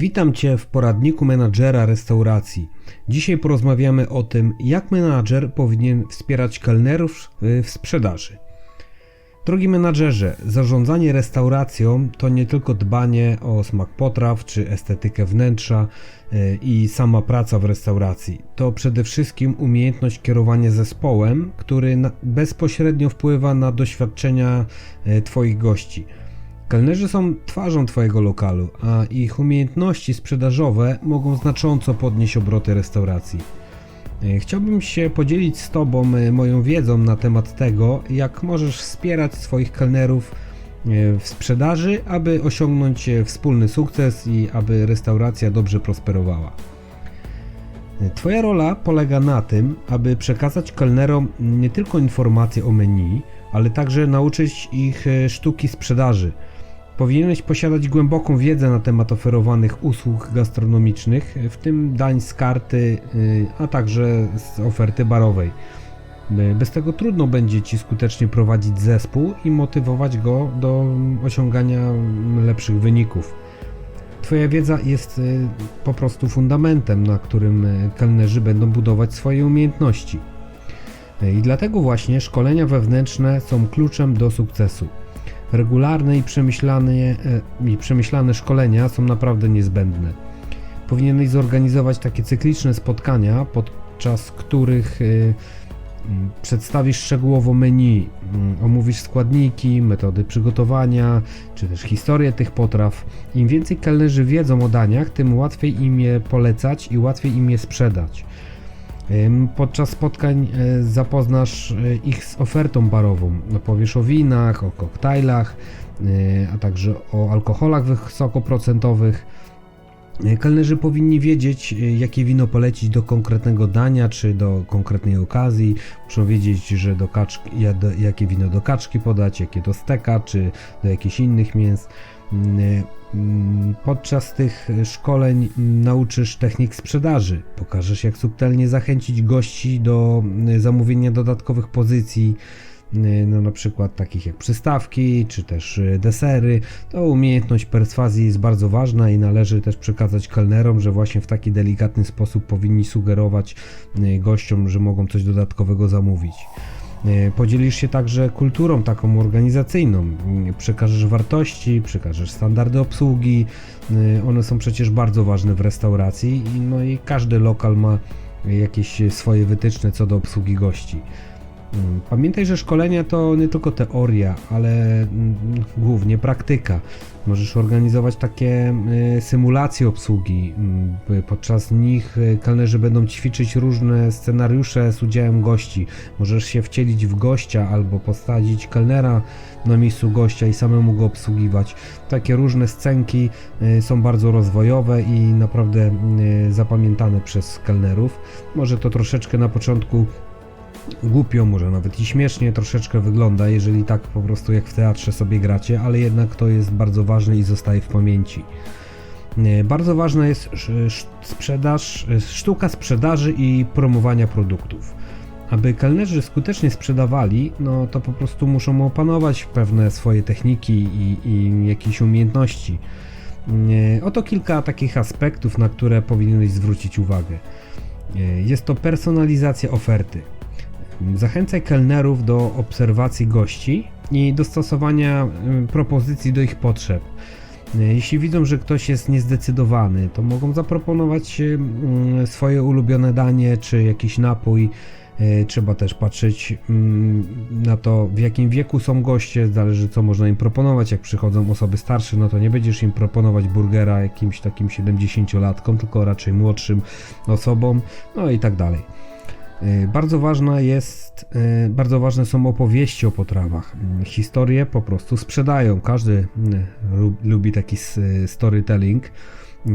Witam Cię w poradniku menadżera restauracji. Dzisiaj porozmawiamy o tym, jak menadżer powinien wspierać kelnerów w sprzedaży. Drogi menadżerze, zarządzanie restauracją to nie tylko dbanie o smak potraw czy estetykę wnętrza yy, i sama praca w restauracji. To przede wszystkim umiejętność kierowania zespołem, który bezpośrednio wpływa na doświadczenia yy, Twoich gości. Kelnerzy są twarzą Twojego lokalu, a ich umiejętności sprzedażowe mogą znacząco podnieść obroty restauracji. E, Chciałbym się podzielić z Tobą e, moją wiedzą na temat tego, jak możesz wspierać swoich kelnerów e, w sprzedaży, aby osiągnąć wspólny sukces i aby restauracja dobrze prosperowała. Twoja rola polega na tym, aby przekazać kelnerom nie tylko informacje o menu, ale także nauczyć ich sztuki sprzedaży. Powinieneś posiadać głęboką wiedzę na temat oferowanych usług gastronomicznych, w tym dań z karty, y, a także z oferty barowej. Y, Bez tego trudno będzie Ci skutecznie prowadzić zespół i motywować go do osiągania lepszych wyników. Twoja wiedza jest y, po prostu fundamentem, na którym kelnerzy będą budować swoje umiejętności. I dlatego właśnie szkolenia wewnętrzne są kluczem do sukcesu. Regularne i przemyślane, e, i przemyślane szkolenia są naprawdę niezbędne. Powinieneś zorganizować takie cykliczne spotkania, podczas których mm, przedstawisz szczegółowo menu, omówisz składniki, metody przygotowania, czy też historię tych potraw. Im więcej kelnerzy wiedzą o daniach, tym łatwiej im je polecać i łatwiej im je sprzedać. Podczas spotkań e, zapoznasz e, ich z ofertą barową. Opowiesz o winach, o koktajlach, e, a także o alkoholach wysokoprocentowych. Kelnerzy powinni wiedzieć, jakie wino polecić do konkretnego dania czy do konkretnej okazji. Muszą wiedzieć, że do kaczki, jakie wino do kaczki podać, jakie do steka czy do jakichś innych mięs. Mm, mm, Podczas tych szkoleń nauczysz technik sprzedaży, pokażesz jak subtelnie zachęcić gości do mm, zamówienia dodatkowych pozycji, no na przykład takich jak przystawki czy też y, desery. To umiejętność perswazji jest bardzo ważna i należy też przekazać kelnerom, że właśnie w taki delikatny sposób powinni sugerować y, gościom, że mogą coś dodatkowego zamówić. E, Podzielisz się także kulturą taką organizacyjną. Mm, Przekażesz wartości, przekażesz standardy obsługi. E, One są przecież bardzo ważne w restauracji no i każdy lokal ma jakieś swoje wytyczne co do obsługi gości. Mm, Pamiętaj, że szkolenia to nie tylko teoria, ale mm, głównie praktyka. Możesz organizować takie y, symulacje obsługi. mm, Podczas nich y, kelnerzy będą ćwiczyć różne scenariusze z udziałem gości. Możesz się wcielić w gościa albo postawić kelnera na miejscu gościa i samemu go obsługiwać. Takie różne scenki y, są bardzo rozwojowe i naprawdę zapamiętane przez kelnerów. Może to troszeczkę na początku głupio, może nawet i śmiesznie troszeczkę wygląda, jeżeli tak po prostu jak w teatrze sobie gracie, ale jednak to jest bardzo ważne i zostaje w pamięci. E, Bardzo ważna jest sprzedaż, e, sztuka sprzedaży i promowania produktów. Aby kelnerzy skutecznie sprzedawali, no to po prostu muszą opanować pewne swoje techniki i, i jakieś umiejętności. E, Oto kilka takich aspektów, na które powinieneś zwrócić uwagę. Jest to personalizacja oferty. Zachęcaj kelnerów do obserwacji gości i dostosowania y, propozycji do ich potrzeb. Y, Jeśli widzą, że ktoś jest niezdecydowany, to mogą zaproponować y, swoje ulubione danie czy jakiś napój. Trzeba też patrzeć na to, w jakim wieku są goście, zależy co można im proponować. Jak przychodzą osoby starsze, no to nie będziesz im proponować burgera jakimś takim 70-latkom, tylko raczej młodszym osobom, no i tak dalej. Y, Bardzo ważna jest, y, bardzo ważne są opowieści o potrawach. Y, Historie po prostu sprzedają. Każdy lu- lubi taki storytelling.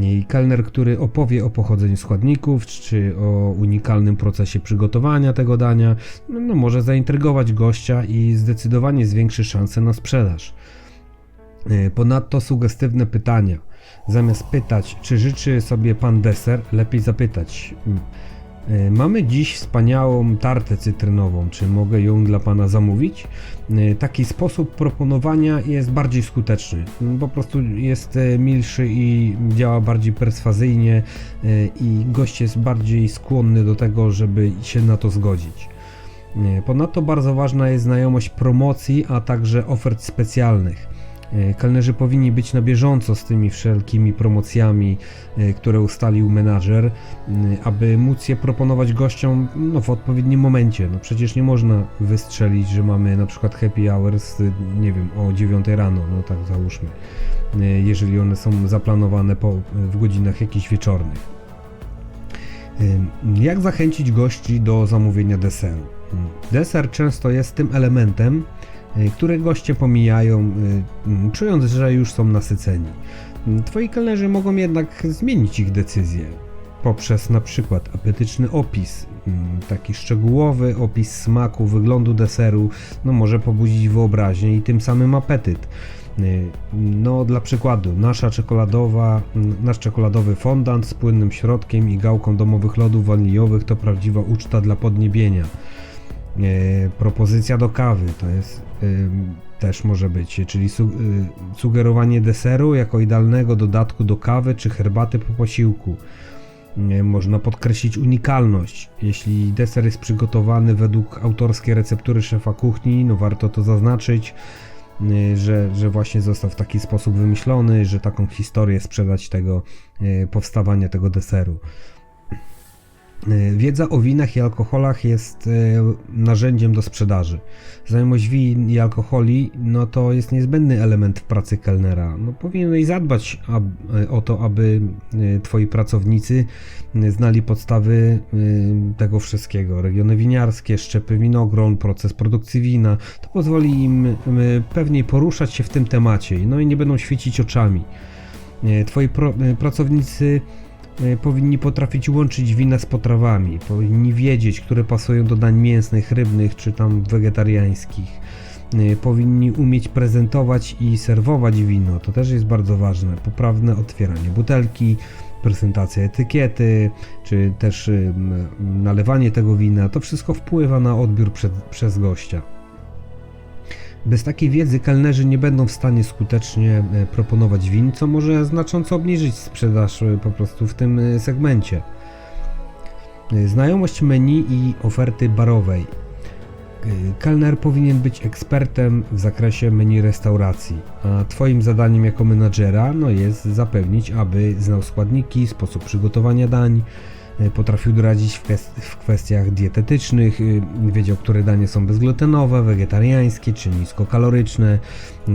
I kelner, który opowie o pochodzeniu składników, czy o unikalnym procesie przygotowania tego dania, no, no może zaintrygować gościa i zdecydowanie zwiększy szanse na sprzedaż. Y, Ponadto sugestywne pytania. Zamiast pytać, czy życzy sobie pan deser, lepiej zapytać, mm, E, Mamy dziś wspaniałą tartę cytrynową. Czy mogę ją dla Pana zamówić? E, Taki sposób proponowania jest bardziej skuteczny. Po prostu jest e, milszy i działa bardziej perswazyjnie e, i gość jest bardziej skłonny do tego, żeby się na to zgodzić. E, Ponadto bardzo ważna jest znajomość promocji, a także ofert specjalnych. E, Kelnerzy powinni być na bieżąco z tymi wszelkimi promocjami, e, które ustalił menadżer, m, aby móc je proponować gościom no, w odpowiednim momencie. No przecież nie można wystrzelić, że mamy na przykład happy hours, y, nie wiem, o 9 rano, no tak załóżmy, e, jeżeli one są zaplanowane po, w godzinach jakichś wieczornych. Jak zachęcić gości do zamówienia deseru? Deser często jest tym elementem, y, który goście pomijają, ym, czując, że już są nasyceni. Twoi kelnerzy mogą jednak zmienić ich decyzję poprzez na przykład apetyczny opis, taki szczegółowy opis smaku, wyglądu deseru, no może pobudzić wyobraźnię i tym samym apetyt. Y, No, dla przykładu, nasza czekoladowa, nasz czekoladowy fondant z płynnym środkiem i gałką domowych lodów waniliowych to prawdziwa uczta dla podniebienia. Propozycja do kawy to jest też może być, czyli su- y, sugerowanie deseru jako idealnego dodatku do kawy czy herbaty po posiłku. Można podkreślić unikalność. Jeśli deser jest przygotowany według autorskiej receptury szefa kuchni, no warto to zaznaczyć, y, że, że właśnie został w taki sposób wymyślony, że taką historię sprzedać tego y, powstawania tego deseru. Y, Wiedza o winach i alkoholach jest y, narzędziem do sprzedaży. Znajomość win i alkoholi no to jest niezbędny element w pracy kelnera. No, powinieneś zadbać y, o to, aby twoi pracownicy znali podstawy tego wszystkiego. Regiony winiarskie, szczepy winogron, proces produkcji wina. To pozwoli im pewniej poruszać się w tym temacie no i nie będą świecić oczami. Twoi pracownicy powinni potrafić łączyć wina z potrawami, powinni wiedzieć, które pasują do dań mięsnych, rybnych czy tam wegetariańskich. Y, Powinni umieć prezentować i serwować wino, to też jest bardzo ważne. Poprawne otwieranie butelki, prezentacja etykiety, czy też nalewanie tego wina, to wszystko wpływa na odbiór przed, przez gościa. Bez takiej wiedzy kelnerzy nie będą w stanie skutecznie e, proponować win, co może znacząco obniżyć sprzedaż e, po prostu w tym e, segmencie. Znajomość menu i oferty barowej. Kelner powinien być ekspertem w zakresie menu restauracji, a Twoim zadaniem jako menadżera no jest zapewnić, aby znał składniki, sposób przygotowania dań, potrafił doradzić w, kwest- w kwestiach dietetycznych, y, wiedział, które danie są bezglutenowe, wegetariańskie czy niskokaloryczne. Y,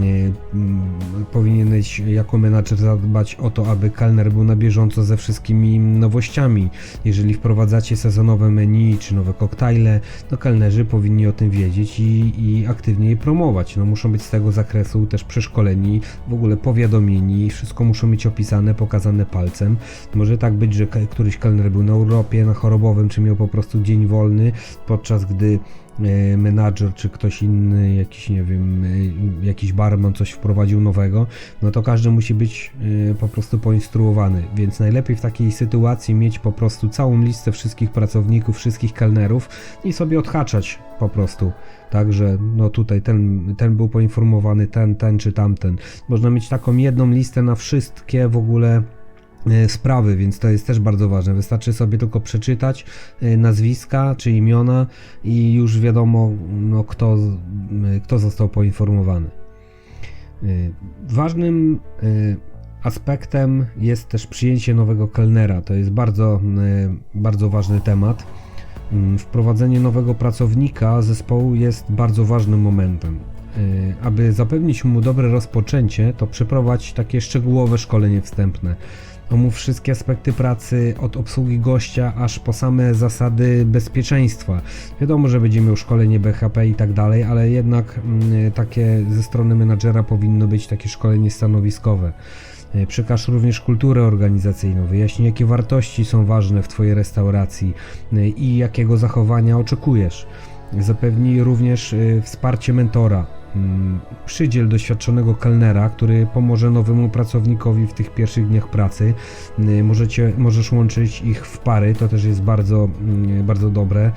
mm, Powinieneś jako menadżer zadbać o to, aby kelner był na bieżąco ze wszystkimi nowościami. Jeżeli wprowadzacie sezonowe menu czy nowe koktajle, no kelnerzy powinni o tym wiedzieć i, i aktywnie je promować. No muszą być z tego zakresu też przeszkoleni, w ogóle powiadomieni, wszystko muszą mieć opisane, pokazane palcem. Może tak być, że któryś kelner był na urlopie, na chorobowym, czy miał po prostu dzień wolny, podczas gdy e, menadżer czy ktoś inny, jakiś nie wiem, e, jakiś barman coś wprowadził nowego, no to każdy musi być e, po prostu poinstruowany, więc najlepiej w takiej sytuacji mieć po prostu całą listę wszystkich pracowników, wszystkich kelnerów i sobie odhaczać po prostu. Także no tutaj ten, ten był poinformowany, ten, ten czy tamten. Można mieć taką jedną listę na wszystkie w ogóle sprawy, więc to jest też bardzo ważne. Wystarczy sobie tylko przeczytać e, nazwiska czy imiona i już wiadomo, no, kto, kto został poinformowany. E, Ważnym e, aspektem jest też przyjęcie nowego kelnera. To jest bardzo, e, bardzo ważny temat. Mm, Wprowadzenie nowego pracownika zespołu jest bardzo ważnym momentem. Aby zapewnić mu dobre rozpoczęcie, to przeprowadź takie szczegółowe szkolenie wstępne. Omów wszystkie aspekty pracy, od obsługi gościa, aż po same zasady bezpieczeństwa. Wiadomo, że będzie miał szkolenie BHP i tak dalej, ale jednak mm, takie ze strony menadżera powinno być takie szkolenie stanowiskowe. E, Przekaż również kulturę organizacyjną, wyjaśnij jakie wartości są ważne w Twojej restauracji e, i jakiego zachowania oczekujesz. Zapewnij również e, wsparcie mentora. Mm, przydziel doświadczonego kelnera, który pomoże nowemu pracownikowi w tych pierwszych dniach pracy. Y, Możecie, możesz łączyć ich w pary, to też jest bardzo, mm, bardzo dobre,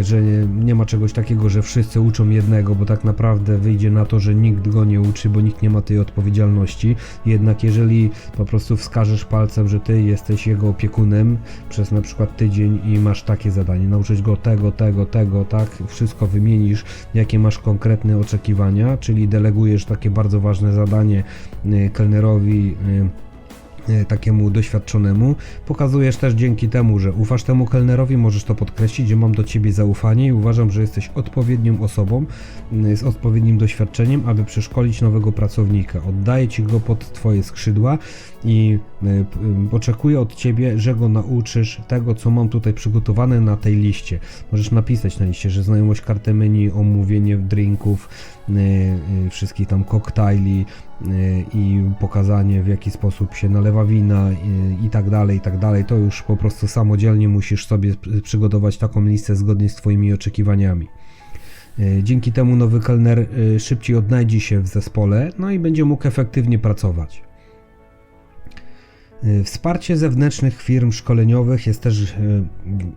że nie, ma czegoś takiego, że wszyscy uczą jednego, bo tak naprawdę wyjdzie na to, że nikt go nie uczy, bo nikt nie ma tej odpowiedzialności. Jednak jeżeli po prostu wskażesz palcem, że ty jesteś jego opiekunem przez na przykład tydzień i masz takie zadanie, nauczyć go tego, tego, tego, tak, wszystko wymienisz, jakie masz konkretne oczekiwania, czyli delegujesz takie bardzo ważne zadanie y, kelnerowi y, takiemu doświadczonemu. Pokazujesz też dzięki temu, że ufasz temu kelnerowi, możesz to podkreślić, że mam do ciebie zaufanie i uważam, że jesteś odpowiednią osobą y, z odpowiednim doświadczeniem, aby przeszkolić nowego pracownika. Oddaję ci go pod twoje skrzydła i y, oczekuję od ciebie, że go nauczysz tego, co mam tutaj przygotowane na tej liście. Możesz napisać na liście, że znajomość karty menu, omówienie drinków, wszystkich tam koktajli y, i pokazanie w jaki sposób się nalewa wina i, tak dalej, i tak dalej. To już po prostu samodzielnie musisz sobie przygotować taką listę zgodnie z twoimi oczekiwaniami. Y, Dzięki temu nowy kelner y, szybciej odnajdzie się w zespole, no i będzie mógł efektywnie pracować. Y, Wsparcie zewnętrznych firm szkoleniowych jest też y,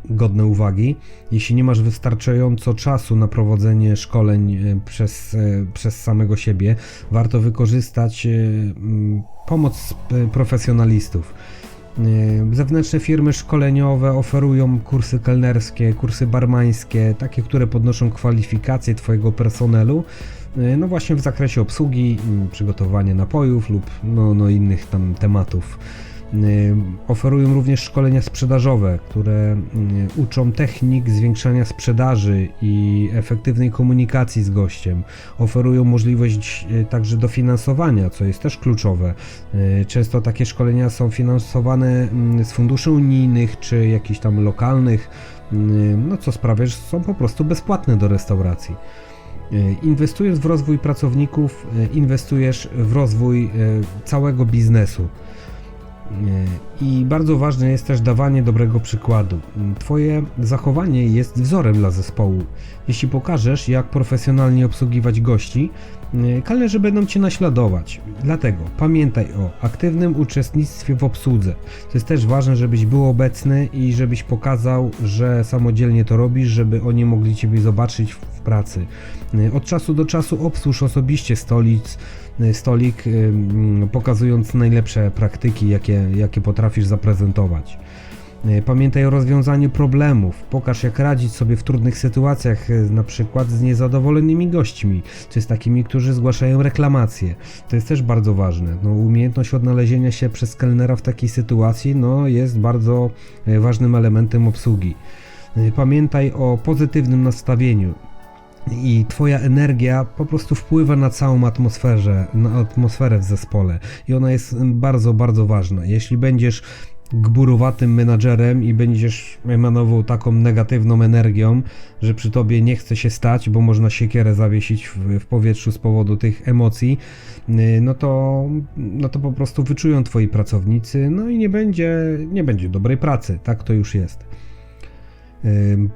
godne uwagi. Jeśli nie masz wystarczająco czasu na prowadzenie szkoleń y, przez, przez samego siebie, warto wykorzystać mm, pomoc profesjonalistów. Zewnętrzne firmy szkoleniowe oferują kursy kelnerskie, kursy barmańskie, takie, które podnoszą kwalifikacje Twojego personelu, no właśnie w zakresie obsługi, y, przygotowania napojów lub no, no innych tam tematów. Y, Oferują również szkolenia sprzedażowe, które y, uczą technik zwiększania sprzedaży i efektywnej komunikacji z gościem. Oferują możliwość y, także dofinansowania, co jest też kluczowe. Często takie szkolenia są finansowane mm, z funduszy unijnych czy jakichś tam lokalnych, no co sprawia, że są po prostu bezpłatne do restauracji. Inwestując w rozwój pracowników, inwestujesz w rozwój całego biznesu. Y, I bardzo ważne jest też dawanie dobrego przykładu. Twoje zachowanie jest wzorem dla zespołu. Jeśli pokażesz, jak profesjonalnie obsługiwać gości, y, kelnerzy będą Cię naśladować. Dlatego pamiętaj o aktywnym uczestnictwie w obsłudze. To jest też ważne, żebyś był obecny i żebyś pokazał, że samodzielnie to robisz, żeby oni mogli Ciebie zobaczyć w pracy. Y, Od czasu do czasu obsłuż osobiście stolic, stolik, y, mm, pokazując najlepsze praktyki, jakie, jakie potrafisz zaprezentować. Y, Pamiętaj o rozwiązaniu problemów. Pokaż, jak radzić sobie w trudnych sytuacjach, y, na przykład z niezadowolonymi gośćmi, czy z takimi, którzy zgłaszają reklamacje. To jest też bardzo ważne. No, umiejętność odnalezienia się przez kelnera w takiej sytuacji no, jest bardzo y, ważnym elementem obsługi. Y, Pamiętaj o pozytywnym nastawieniu i twoja energia po prostu wpływa na całą atmosferę, na atmosferę w zespole i ona jest bardzo, bardzo ważna. Jeśli będziesz gburowatym menadżerem i będziesz emanował taką negatywną energią, że przy tobie nie chce się stać, bo można siekierę zawiesić w, w powietrzu z powodu tych emocji, y, no to, no to po prostu wyczują twoi pracownicy, no i nie będzie, nie będzie dobrej pracy, tak to już jest. Ym,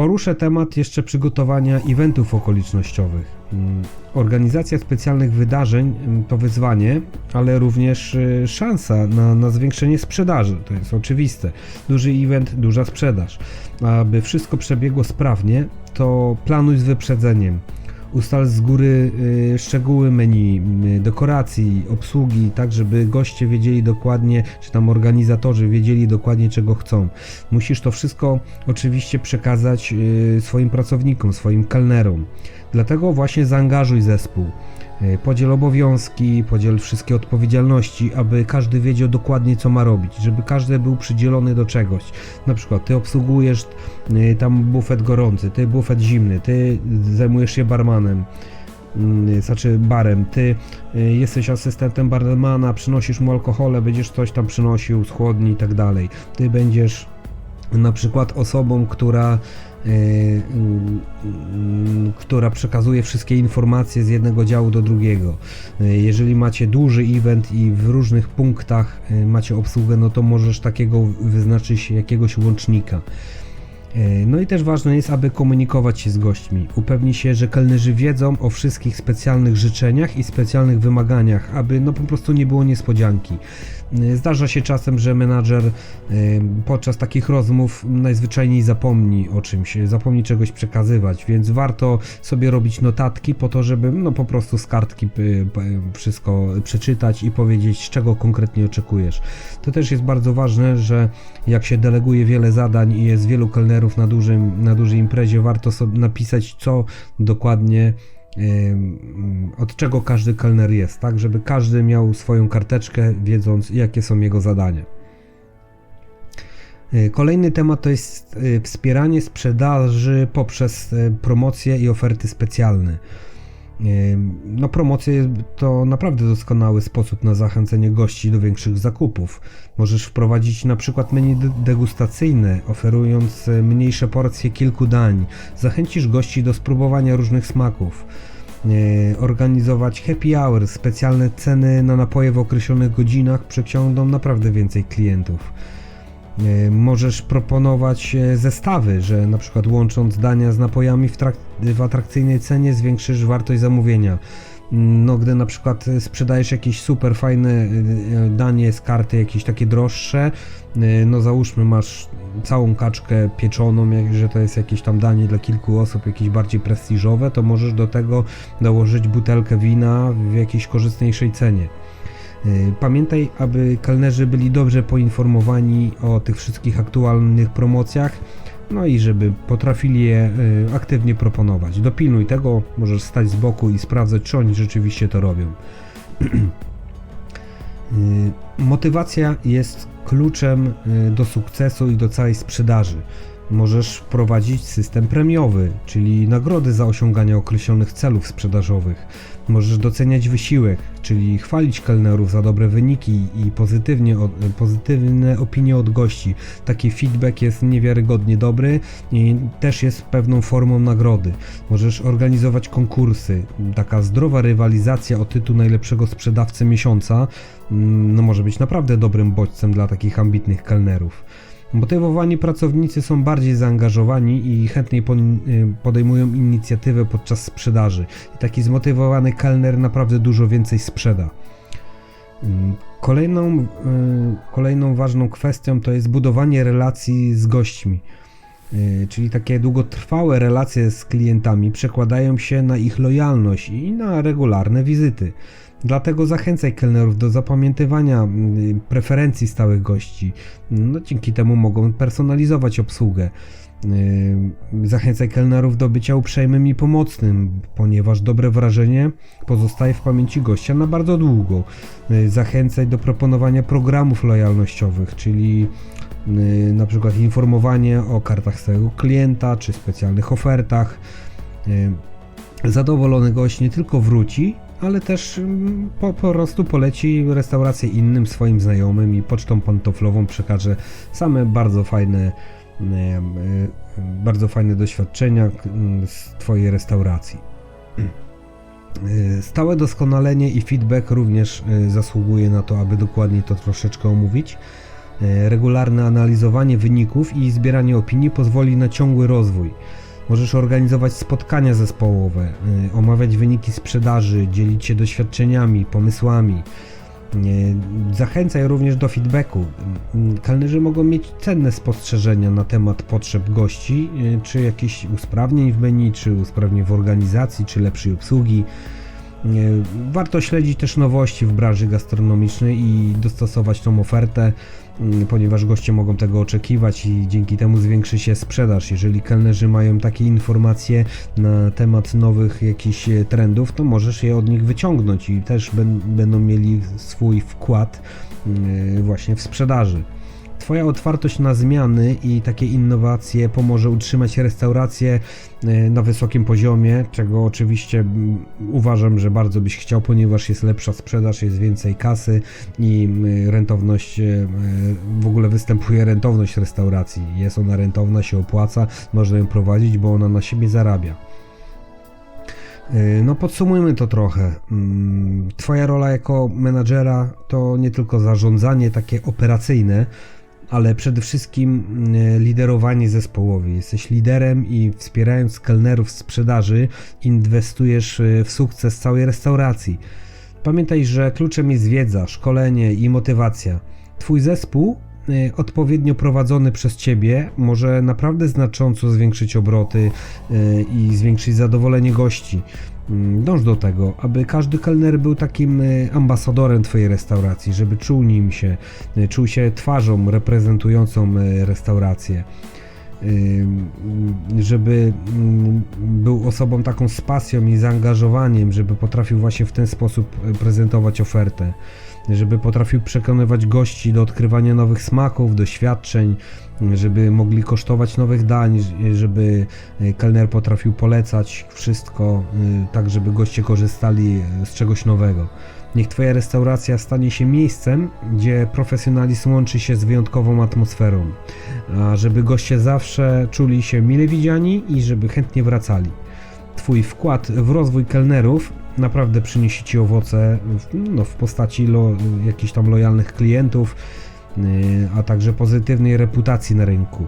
Poruszę temat jeszcze przygotowania eventów okolicznościowych. Mm, Organizacja specjalnych wydarzeń mm, to wyzwanie, ale również y, szansa na, na zwiększenie sprzedaży. To jest oczywiste. Duży event, duża sprzedaż. Aby wszystko przebiegło sprawnie, to planuj z wyprzedzeniem. Ustal z góry y, szczegóły menu, y, dekoracji, obsługi, tak żeby goście wiedzieli dokładnie, czy tam organizatorzy wiedzieli dokładnie czego chcą. Musisz to wszystko oczywiście przekazać y, swoim pracownikom, swoim kelnerom. Dlatego właśnie zaangażuj zespół. Y, Podziel obowiązki, podziel wszystkie odpowiedzialności, aby każdy wiedział dokładnie co ma robić, żeby każdy był przydzielony do czegoś. Na przykład ty obsługujesz y, tam bufet gorący, ty bufet zimny, ty zajmujesz się barmanem, mm, znaczy barem, ty jesteś asystentem barmana, przynosisz mu alkohole, będziesz coś tam przynosił z chłodni i tak dalej. Ty będziesz na przykład osobą, która która przekazuje wszystkie informacje z jednego działu do drugiego. Y, Jeżeli macie duży event i w różnych punktach y, macie obsługę, no to możesz takiego wyznaczyć jakiegoś łącznika. E, No i też ważne jest, aby komunikować się z gośćmi. Upewnij się, że kelnerzy wiedzą o wszystkich specjalnych życzeniach i specjalnych wymaganiach, aby no po prostu nie było niespodzianki. E, Zdarza się czasem, że menadżer e, podczas takich rozmów najzwyczajniej zapomni o czymś, zapomni czegoś przekazywać, więc warto sobie robić notatki po to, żeby no po prostu z kartki wszystko przeczytać i powiedzieć, czego konkretnie oczekujesz. To też jest bardzo ważne, że jak się deleguje wiele zadań i jest wielu kelnerów na, dużym, na dużej imprezie, warto sobie napisać, co dokładnie od czego każdy kelner jest, tak, żeby każdy miał swoją karteczkę, wiedząc jakie są jego zadania. Y, Kolejny temat to jest y, wspieranie sprzedaży poprzez y, promocje i oferty specjalne. No, promocje to naprawdę doskonały sposób na zachęcenie gości do większych zakupów. Możesz wprowadzić na przykład menu de- degustacyjne, oferując y, mniejsze porcje kilku dań. Zachęcisz gości do spróbowania różnych smaków. Y, Organizować happy hour, specjalne ceny na napoje w określonych godzinach przyciągną naprawdę więcej klientów. E, Możesz proponować e, zestawy, że na przykład łącząc dania z napojami w, w atrakcyjnej cenie zwiększysz wartość zamówienia. Mm, No, gdy na przykład sprzedajesz jakieś super fajne e, danie z karty, jakieś takie droższe, no załóżmy masz całą kaczkę pieczoną, że to jest jakieś tam danie dla kilku osób, jakieś bardziej prestiżowe, to możesz do tego dołożyć butelkę wina w jakiejś korzystniejszej cenie. Y, Pamiętaj, aby kelnerzy byli dobrze poinformowani o tych wszystkich aktualnych promocjach, no i żeby potrafili je y, aktywnie proponować. Dopilnuj tego, możesz stać z boku i sprawdzać, czy oni rzeczywiście to robią. Y, Motywacja jest kluczem do sukcesu i do całej sprzedaży. Możesz wprowadzić system premiowy, czyli nagrody za osiąganie określonych celów sprzedażowych. Możesz doceniać wysiłek, czyli chwalić kelnerów za dobre wyniki i pozytywnie, pozytywne opinie od gości. Taki feedback jest niewiarygodnie dobry i też jest pewną formą nagrody. Możesz organizować konkursy. Taka zdrowa rywalizacja o tytuł najlepszego sprzedawcy miesiąca mm, no może być naprawdę dobrym bodźcem dla takich ambitnych kelnerów. Motywowani pracownicy są bardziej zaangażowani i chętniej y, podejmują inicjatywę podczas sprzedaży. Taki zmotywowany kelner naprawdę dużo więcej sprzeda. Ym, Kolejną, y, kolejną ważną kwestią to jest budowanie relacji z gośćmi. Y, Czyli takie długotrwałe relacje z klientami przekładają się na ich lojalność i na regularne wizyty. Dlatego zachęcaj kelnerów do zapamiętywania y, preferencji stałych gości. No, dzięki temu mogą personalizować obsługę. Y, Zachęcaj kelnerów do bycia uprzejmym i pomocnym, ponieważ dobre wrażenie pozostaje w pamięci gościa na bardzo długo. Y, Zachęcaj do proponowania programów lojalnościowych, czyli y, na przykład informowanie o kartach stałego klienta czy specjalnych ofertach. Zadowolony gość nie tylko wróci, ale też mm, po, po prostu poleci restaurację innym swoim znajomym i pocztą pantoflową przekaże same bardzo fajne em, y, bardzo fajne doświadczenia mm, z Twojej restauracji. Y, Stałe doskonalenie i feedback również zasługuje na to, aby dokładniej to troszeczkę omówić. Regularne analizowanie wyników i zbieranie opinii pozwoli na ciągły rozwój. Możesz organizować spotkania zespołowe, y, omawiać wyniki sprzedaży, dzielić się doświadczeniami, pomysłami. Y, Zachęcaj również do feedbacku. Y, Kelnerzy mogą mieć cenne spostrzeżenia na temat potrzeb gości, czy jakichś usprawnień w menu, czy usprawnień w organizacji, czy lepszej obsługi. Warto śledzić też nowości w branży gastronomicznej i dostosować tą ofertę, ponieważ goście mogą tego oczekiwać i dzięki temu zwiększy się sprzedaż. Jeżeli kelnerzy mają takie informacje na temat nowych jakichś e, trendów, to możesz je od nich wyciągnąć i też będą mieli swój wkład y, właśnie w sprzedaży. Twoja otwartość na zmiany i takie innowacje pomoże utrzymać restaurację e, na wysokim poziomie, czego oczywiście uważam, że bardzo byś chciał, ponieważ jest lepsza sprzedaż, jest więcej kasy i rentowność, e, w ogóle występuje rentowność restauracji. Jest ona rentowna, się opłaca, można ją prowadzić, bo ona na siebie zarabia. E, No podsumujmy to trochę. Mm, Twoja rola jako menadżera to nie tylko zarządzanie takie operacyjne, ale przede wszystkim mm, liderowanie zespołowe. Jesteś liderem i wspierając kelnerów sprzedaży, inwestujesz y, w sukces całej restauracji. Pamiętaj, że kluczem jest wiedza, szkolenie i motywacja. Twój zespół, y, odpowiednio prowadzony przez Ciebie, może naprawdę znacząco zwiększyć obroty y, i zwiększyć zadowolenie gości. Mm, Dąż do tego, aby każdy kelner był takim y, ambasadorem Twojej restauracji, żeby czuł nim się, y, czuł się twarzą reprezentującą y, restaurację. Ym, żeby mm, był osobą taką z pasją i zaangażowaniem, żeby potrafił właśnie w ten sposób prezentować ofertę, żeby potrafił przekonywać gości do odkrywania nowych smaków, doświadczeń, żeby mogli kosztować nowych dań, żeby y, kelner potrafił polecać wszystko, y, tak żeby goście korzystali y, z czegoś nowego. Niech Twoja restauracja stanie się miejscem, gdzie profesjonalizm łączy się z wyjątkową atmosferą, a żeby goście zawsze czuli się mile widziani i żeby chętnie wracali. Twój wkład w rozwój kelnerów naprawdę przyniesie Ci owoce no, w postaci lo, jakichś tam lojalnych klientów, yy, a także pozytywnej reputacji na rynku.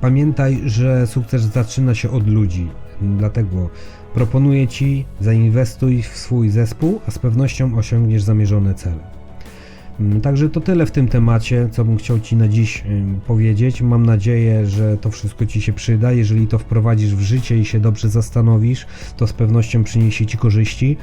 Pamiętaj, że sukces zaczyna się od ludzi, dlatego proponuję Ci zainwestuj w swój zespół, a z pewnością osiągniesz zamierzone cele. Mm, Także to tyle w tym temacie, co bym chciał Ci na dziś powiedzieć. Mam nadzieję, że to wszystko Ci się przyda. Jeżeli to wprowadzisz w życie i się dobrze zastanowisz, to z pewnością przyniesie Ci korzyści.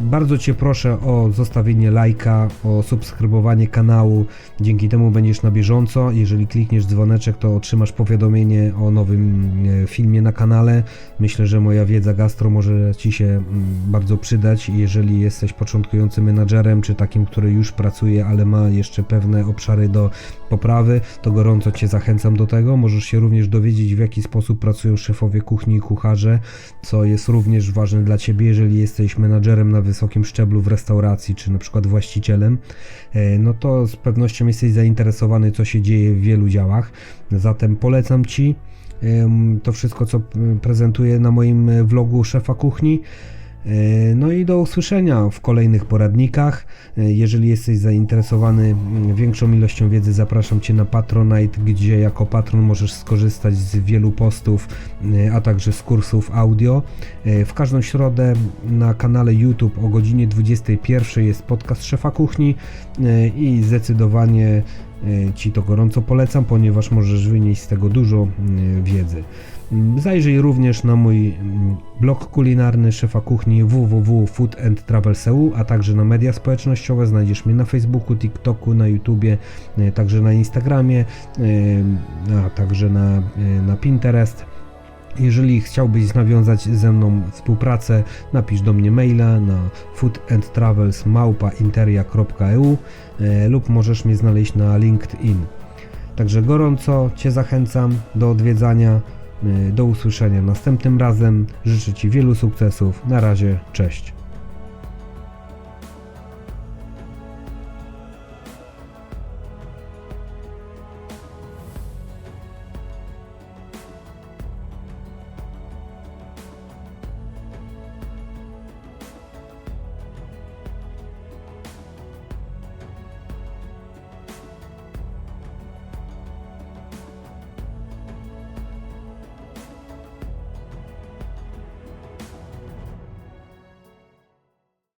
Bardzo Cię proszę o zostawienie lajka, o subskrybowanie kanału. Dzięki temu będziesz na bieżąco. Jeżeli klikniesz dzwoneczek, to otrzymasz powiadomienie o nowym e, filmie na kanale. Myślę, że moja wiedza gastro może Ci się mm, bardzo przydać. Jeżeli jesteś początkującym menadżerem, czy takim, który już pracuje, ale ma jeszcze pewne obszary do poprawy, to gorąco Cię zachęcam do tego. Możesz się również dowiedzieć, w jaki sposób pracują szefowie kuchni i kucharze, co jest również ważne dla Ciebie, jeżeli jesteś menadżerem na wysokim szczeblu w restauracji, czy na przykład właścicielem, e, no to z pewnością jesteś zainteresowany, co się dzieje w wielu działach. Zatem polecam Ci to wszystko, co prezentuję na moim e, vlogu szefa kuchni. E, No i do usłyszenia w kolejnych poradnikach. E, Jeżeli jesteś zainteresowany mm, większą ilością wiedzy, zapraszam Cię na Patronite, gdzie jako patron możesz skorzystać z wielu postów, e, a także z kursów audio. W każdą środę na kanale YouTube o godzinie 21 jest podcast szefa kuchni i zdecydowanie Ci to gorąco polecam, ponieważ możesz wynieść z tego dużo mm, wiedzy. Zajrzyj również na mój mm, blog kulinarny szefa kuchni www.foodandtravel.eu, a także na media społecznościowe. Znajdziesz mnie na Facebooku, TikToku, na YouTubie, e, także na Instagramie, e, a także na, e, na Pinterest. Jeżeli chciałbyś nawiązać ze mną współpracę, napisz do mnie maila na foodandtravelsmałpainteria.eu lub możesz mnie znaleźć na LinkedIn. Także gorąco Cię zachęcam do odwiedzania. E, Do usłyszenia następnym razem. Życzę Ci wielu sukcesów. Na razie, cześć.